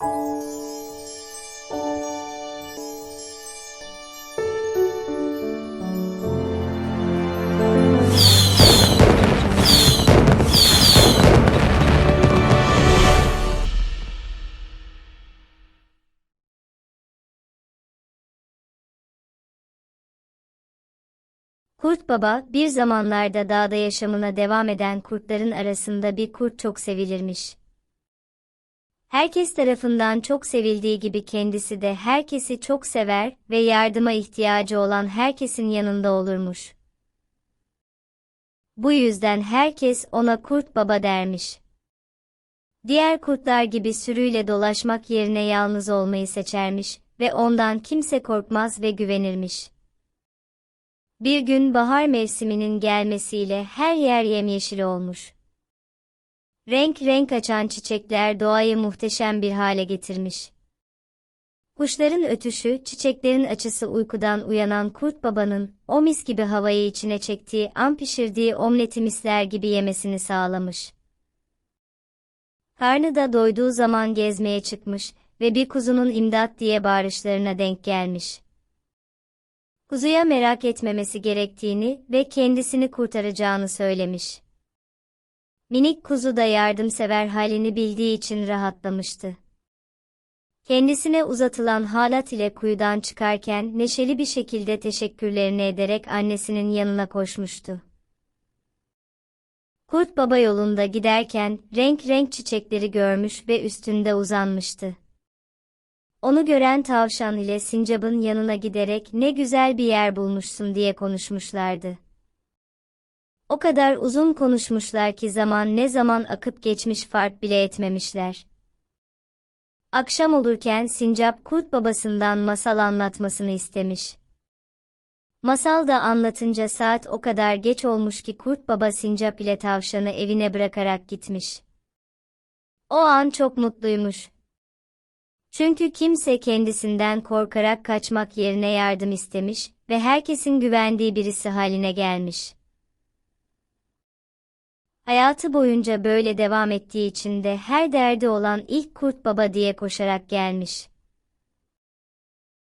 Kurt Baba, bir zamanlarda dağda yaşamına devam eden kurtların arasında bir kurt çok sevilirmiş. Herkes tarafından çok sevildiği gibi kendisi de herkesi çok sever ve yardıma ihtiyacı olan herkesin yanında olurmuş. Bu yüzden herkes ona Kurt Baba dermiş. Diğer kurtlar gibi sürüyle dolaşmak yerine yalnız olmayı seçermiş ve ondan kimse korkmaz ve güvenirmiş. Bir gün bahar mevsiminin gelmesiyle her yer yemyeşil olmuş. Renk renk açan çiçekler doğayı muhteşem bir hale getirmiş. Kuşların ötüşü, çiçeklerin açısı uykudan uyanan kurt babanın, o mis gibi havayı içine çektiği an pişirdiği omleti misler gibi yemesini sağlamış. Karnı da doyduğu zaman gezmeye çıkmış ve bir kuzunun imdat diye bağırışlarına denk gelmiş. Kuzuya merak etmemesi gerektiğini ve kendisini kurtaracağını söylemiş. Minik kuzu da yardımsever halini bildiği için rahatlamıştı. Kendisine uzatılan halat ile kuyudan çıkarken neşeli bir şekilde teşekkürlerini ederek annesinin yanına koşmuştu. Kurt baba yolunda giderken renk renk çiçekleri görmüş ve üstünde uzanmıştı. Onu gören tavşan ile sincabın yanına giderek ne güzel bir yer bulmuşsun diye konuşmuşlardı. O kadar uzun konuşmuşlar ki zaman ne zaman akıp geçmiş fark bile etmemişler. Akşam olurken sincap kurt babasından masal anlatmasını istemiş. Masal da anlatınca saat o kadar geç olmuş ki kurt baba sincap ile tavşanı evine bırakarak gitmiş. O an çok mutluymuş. Çünkü kimse kendisinden korkarak kaçmak yerine yardım istemiş ve herkesin güvendiği birisi haline gelmiş. Hayatı boyunca böyle devam ettiği için de her derdi olan ilk kurt baba diye koşarak gelmiş.